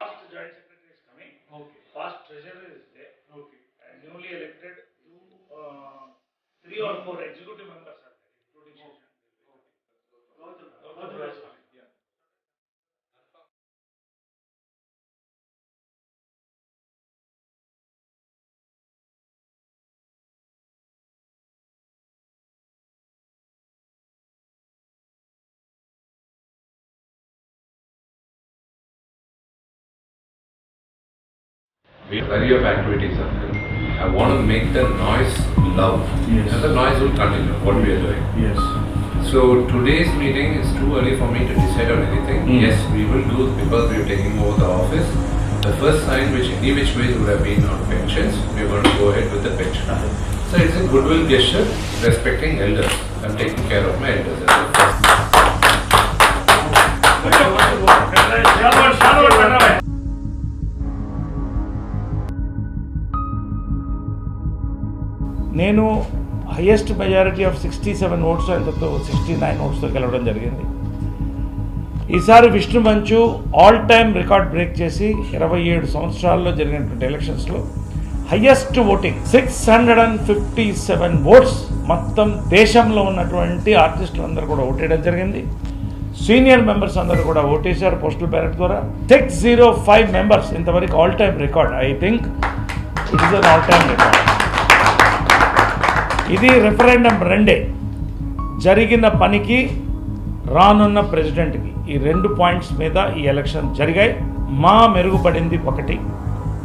First joint secretary is coming, Okay. first treasurer is there, Okay. and newly elected two, uh, three or four executive members We of activities. I want to make the noise loud. Yes. And the noise will continue, what we are doing. Yes. So today's meeting is too early for me to decide on anything. Mm. Yes, we will do because we are taking over the office. The first sign which any which way would have been on pensions, we are going to go ahead with the pension. So it's a goodwill gesture respecting elders. I'm taking care of my elders. నేను highest majority of sixty seven votes ఎంతతో sixty nine ఓట్స్తో గెలవడం జరిగింది. ఈసారి విష్ణు మంచు all time record break చేసి ఇరవై ఏడు సంవత్సరాల్లో జరిగినటువంటి ఎలక్షన్స్లో highest voting six hundred and fifty seven votes మొత్తం దేశంలో ఉన్నటువంటి ఆర్టిస్టులు అందరూ కూడా ఓటేయడం జరిగింది. సీనియర్ మెంబర్స్ అందరూ కూడా ఓటేశారు పోస్టల్ బ్యాలెట్ ద్వారా. సిక్స్ జీరో ఫైవ్ మెంబర్స్ ఇంతవరకు all time record I think it is an all time record ఇది రెఫరెండం రెండే. జరిగిన పనికి రానున్న ప్రెసిడెంట్కి ఈ రెండు పాయింట్స్ మీద ఈ ఎలక్షన్ జరిగాయి. మా మెరుగుపడింది ఒకటి.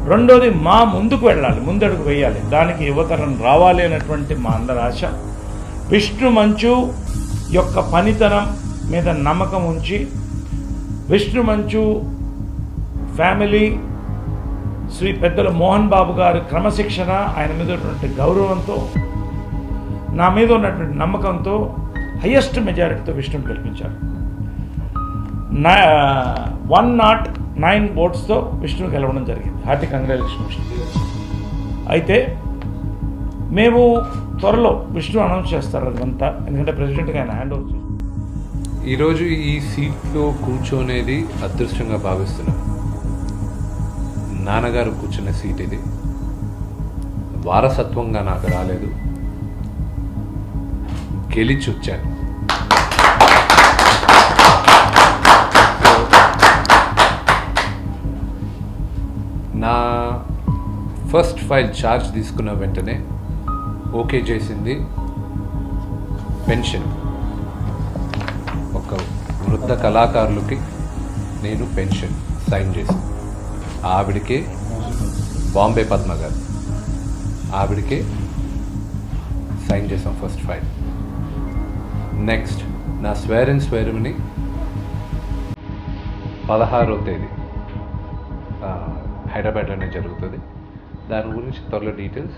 రెండోది మా ముందుకు వెళ్ళాలి ముందడుగు వేయాలి. దానికి యువతరం రావాలి అనేటువంటి మా అందరి ఆశ. విష్ణు మంచు యొక్క పనితనం మీద నమ్మకం ఉంచి విష్ణు మంచు ఫ్యామిలీ శ్రీ పెద్దల మోహన్ బాబు గారి క్రమశిక్షణ ఆయన మీద ఉన్నటువంటి గౌరవంతో నా మీద ఉన్నటువంటి నమ్మకంతో హయ్యెస్ట్ మెజారిటీతో విష్ణుని గెలిపించారు. నా వన్ నాట్ నైన్ ఓట్స్తో విష్ణు గెలవడం జరిగింది. Hearty congratulation Vishnu. అయితే మేము త్వరలో విష్ణు అనౌన్స్ చేస్తారు అదంతా ఎందుకంటే ప్రెసిడెంట్గా ఆయన హ్యాండ్ ఓవర్ చేస్తారు ఈరోజు ఈ సీట్లో కూర్చోనేది అదృష్టంగా భావిస్తున్నాను. నాన్నగారు కూర్చున్న సీట్ ఇది. వారసత్వంగా నాకు రాలేదు. గెలిచి వచ్చాను నా ఫస్ట్ ఫైల్ ఛార్జ్ తీసుకున్న వెంటనే ఓకే చేసింది పెన్షన్. ఒక వృద్ధ కళాకారులకి నేను పెన్షన్ సైన్ చేశాను. ఆవిడకే బాంబే పద్మ గారు ఆవిడకే సైన్ చేసాం ఫస్ట్ ఫైల్. నెక్స్ట్ నా స్వేరన్ స్వేరమ్ని పదహారో తేదీ హైదరాబాద్లోనే జరుగుతుంది. దాని గురించి త్వరలో డీటెయిల్స్